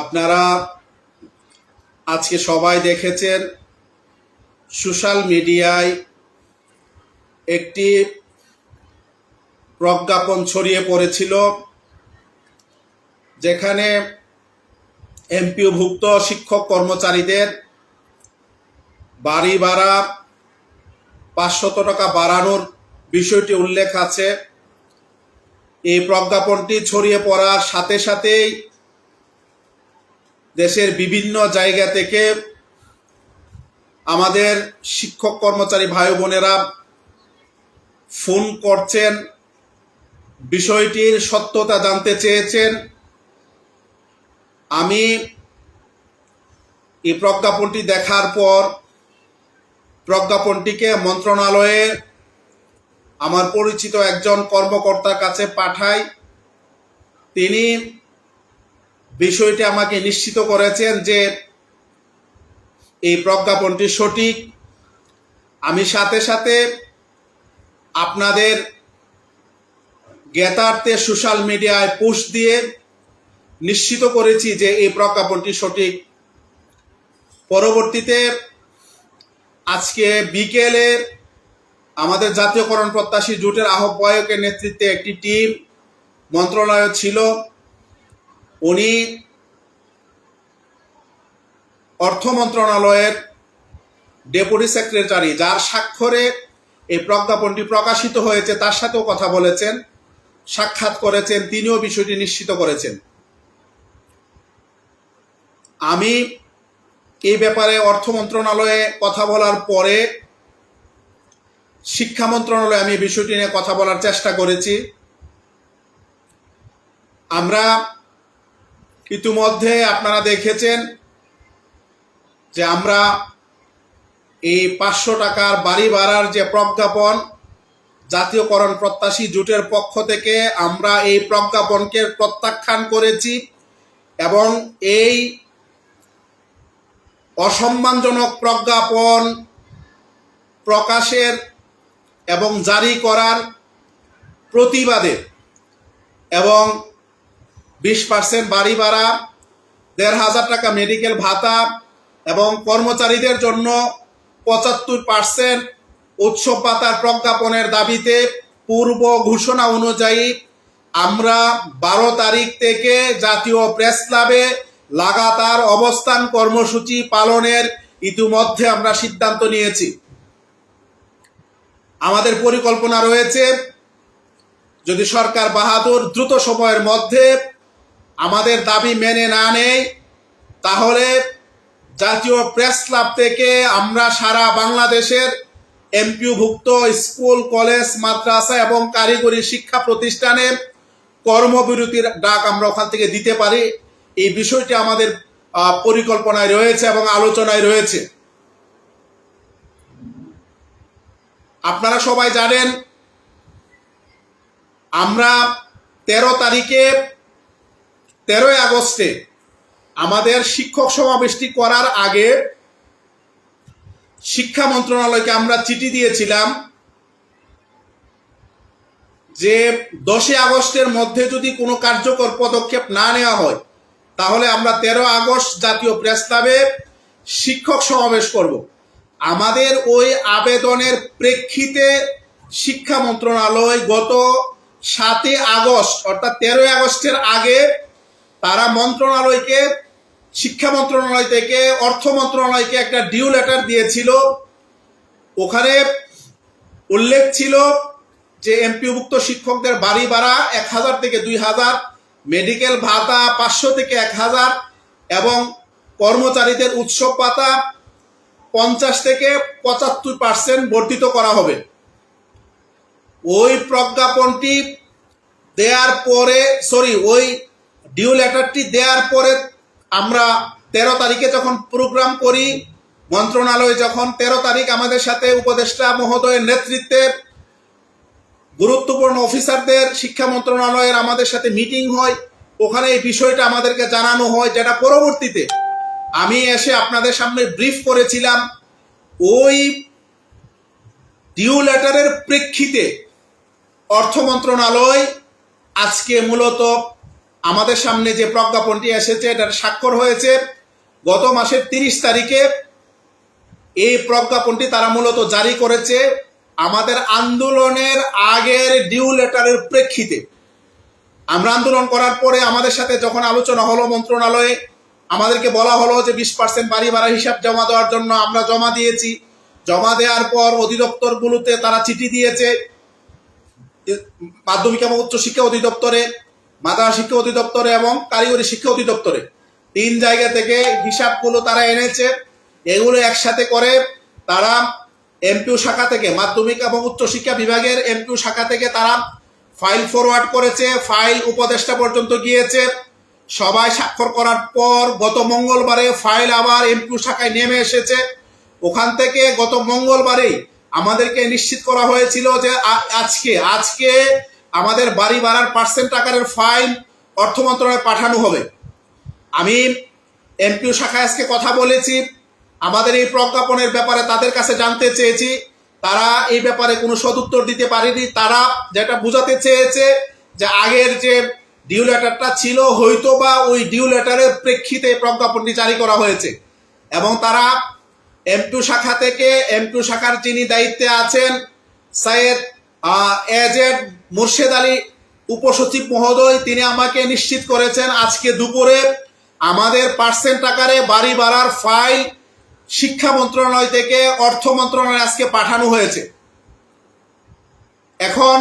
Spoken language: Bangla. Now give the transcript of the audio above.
আপনারা আজকে সবাই দেখেছেন সোশ্যাল মিডিয়ায় একটি প্রজ্ঞাপন ছড়িয়ে পড়েছিল, যেখানে এমপিওভুক্ত শিক্ষক কর্মচারীদের বাড়ি ভাড়া পাঁচশত টাকা বাড়ানোর বিষয়টি উল্লেখ আছে। এই প্রজ্ঞাপনটি ছড়িয়ে পড়ার সাথে সাথেই দেশের বিভিন্ন জায়গা থেকে আমাদের শিক্ষক কর্মচারী ভাই বোনেরা ফোন করছেন, বিষয়টির সত্যতা জানতে চেয়েছেন। আমি এই প্রজ্ঞাপনটি দেখার পর প্রজ্ঞাপনটিকে মন্ত্রণালয়ে আমার পরিচিত একজন কর্মকর্তার কাছে পাঠাই। তিনি বিষয়টি আমাকে নিশ্চিত করেছেন যে এই প্রজ্ঞাপনটি সঠিক। আমি সাথে সাথে আপনাদের জ্ঞাতার্থে সোশ্যাল মিডিয়ায় পোস্ট দিয়ে নিশ্চিত করেছি যে এই প্রজ্ঞাপনটি সঠিক। পরবর্তীতে আজকে বিকেলে আমাদের জাতীয়করণ প্রত্যাশী জোটের আহ্বায়কের নেতৃত্বে একটি টিম, মন্ত্রণালয় ছিল। উনি অর্থ মন্ত্রণালয়ের ডেপুটি সেক্রেটারি, যার স্বাক্ষরে এই প্রজ্ঞাপনটি প্রকাশিত হয়েছে, তার সাথেও কথা বলেছেন, সাক্ষাৎ করেছেন, তিনিও বিষয়টি নিশ্চিত করেছেন। আমি এই ব্যাপারে অর্থ মন্ত্রণালয়ে কথা বলার পরে শিক্ষা মন্ত্রণালয়ে আমি বিষয়টি নিয়ে কথা বলার চেষ্টা করেছি। আমরা ইতিমধ্যে আপনারা দেখেছেন যে আমরা এই পাঁচশো টাকার বাড়ি ভাড়ার যে প্রজ্ঞাপন, জাতীয়করণ প্রত্যাশী জোটের পক্ষ থেকে আমরা এই প্রজ্ঞাপনকে প্রত্যাখ্যান করেছি এবং এই অসম্মানজনক প্রজ্ঞাপন প্রকাশের এবং জারি করার প্রতিবাদে এবং বিশ পার্সেন্ট বাড়ি ভাড়া, দেড় হাজার টাকা মেডিকেল ভাতা এবং কর্মচারীদের জন্য পঁচাত্তর পার্সেন্ট উৎসব পাতার প্রজ্ঞাপনের দাবিতে পূর্ব ঘোষণা অনুযায়ী আমরা বারো তারিখ থেকে জাতীয় প্রেস ক্লাবে লাগাতার অবস্থান কর্মসূচি পালনের ইতিমধ্যে আমরা সিদ্ধান্ত নিয়েছি। আমাদের পরিকল্পনা রয়েছে, যদি সরকার বাহাদুর দ্রুত সময়ের মধ্যে আমাদের দাবি মেনে না নেয় তাহলে জাতীয় প্রেস ক্লাব থেকে আমরা সারা বাংলাদেশের এমপিওভুক্ত স্কুল, কলেজ, মাদ্রাসা এবং কারিগরি শিক্ষা প্রতিষ্ঠানে কর্মবিরতির ডাক আমরা ওখান থেকে দিতে পারি। এই বিষয়টি আমাদের পরিকল্পনায় রয়েছে এবং আলোচনায় রয়েছে। আপনারা সবাই জানেন, আমরা তেরো তারিখে তেরোই আগস্টে আমাদের শিক্ষক সমাবেশটি করার আগে শিক্ষা মন্ত্রণালয়কে আমরা চিঠি দিয়েছিলাম যে দশই আগস্টের মধ্যে যদি কোনো কার্যকর পদক্ষেপ না নেওয়া হয়, তাহলে আমরা তেরো আগস্ট জাতীয় প্রেস শিক্ষক সমাবেশ করব। আমাদের ওই আবেদনের প্রেক্ষিতে শিক্ষা মন্ত্রণালয় গত সাতই আগস্ট, অর্থাৎ তেরোই আগস্টের আগে তারা মন্ত্রণালয়কে, শিক্ষা মন্ত্রণালয় থেকে, অর্থ মন্ত্রণালয়কে একটা ডিউ লেটার দিয়েছিল। ওখানে উল্লেখ ছিল যে এমপিভুক্ত শিক্ষকদের বাড়ি ভাড়া এক হাজার থেকে দুই হাজার, মেডিকেল ভাতা পাঁচশো থেকে এক হাজার এবং কর্মচারীদের উৎসব পাতা পঞ্চাশ থেকে পঁচাত্তর পার্সেন্ট বর্ধিত করা হবে। ওই প্রজ্ঞাপনটি দেওয়ার পরে, সরি, ওই ডিউ লেটারটি দেওয়ার পরে আমরা তেরো তারিখে যখন প্রোগ্রাম করি, মন্ত্রণালয় যখন তেরো তারিখ আমাদের সাথে উপদেষ্টা মহোদয়ের নেতৃত্বে গুরুত্বপূর্ণ অফিসারদের শিক্ষা মন্ত্রণালয়ের আমাদের সাথে মিটিং হয়, ওখানে এই বিষয়টা আমাদেরকে জানানো হয়, যেটা পরবর্তীতে আমি এসে আপনাদের সামনে ব্রিফ করেছিলাম। ওই ডিউ লেটারের প্রেক্ষিতে অর্থ মন্ত্রণালয় আজকে মূলত আমাদের সামনে যে প্রজ্ঞাপনটি এসেছে, এটার স্বাক্ষর হয়েছে, গত মাসের তিরিশ তারিখে এই প্রজ্ঞাপনটি তারা মূলত জারি করেছে আমাদের আন্দোলনের আগের ডিউ লেটারের প্রেক্ষিতে। আমরা আন্দোলন করার পরে আমাদের সাথে যখন আলোচনা হলো মন্ত্রণালয়ে, আমাদেরকে বলা হলো যে বিশ পার্সেন্ট বাড়ি ভাড়া হিসাব জমা দেওয়ার জন্য আমরা জমা দিয়েছি। জমা দেওয়ার পর অধিদপ্তরগুলোতে তারা চিঠি দিয়েছে মাধ্যমিক এবং উচ্চশিক্ষা অধিদপ্তরে। মাদ্রাসা শিক্ষা অধিদপ্তরে এবং কারিগরি শিক্ষা অধিদপ্তরে। তিন জায়গা থেকে হিসাবগুলো তারা এনেছে। এগুলো একসাথে করে তারা এমপিউ শাখা থেকে, মাধ্যমিক এবং উচ্চ শিক্ষা বিভাগের এমপিউ শাখা থেকে তারা ফাইল ফরওয়ার্ড করেছে, ফাইল উপদেষ্টা পর্যন্ত গিয়েছে। সবাই স্বাক্ষর করার পর গত মঙ্গলবারে ফাইল আবার এমপিউ শাখায় নেমে এসেছে। ওখান থেকে গত মঙ্গলবারেই আমাদেরকে নিশ্চিত করা হয়েছিল যে আজকে আজকে আমাদের বাড়ি ভাড়ার পার্সেন্ট আকারের ফাইল অর্থ মন্ত্রণালয়ে পাঠানো হবে। আমি এমপিও শাখায় আজকে কথা বলেছি, আমাদের এই প্রজ্ঞাপনের ব্যাপারে তাদের কাছে জানতে চেয়েছি, তারা এই ব্যাপারে কোনো সদুত্তর দিতে পারেনি, তারা যেটা বোঝাতে চেয়েছে যে আগের যে ডিউ লেটারটা ছিল, হয়তো বা ওই ডিউ লেটারের প্রেক্ষিতে প্রজ্ঞাপনটি জারি করা হয়েছে। এবং তারা এমপিউ শাখা থেকে এমপিউ শাখার যিনি দায়িত্বে আছেন, সাইয়েদ এজেড মুর্শেদ আলী উপসচিব মহোদয়, তিনি আমাকে নিশ্চিত করেছেন আজকে দুপুরে আমাদের পার্সেন্ট আকারে বাড়ি ভাড়ার ফাইল শিক্ষা মন্ত্রণালয় থেকে অর্থ মন্ত্রণালয় আজকে পাঠানো হয়েছে। এখন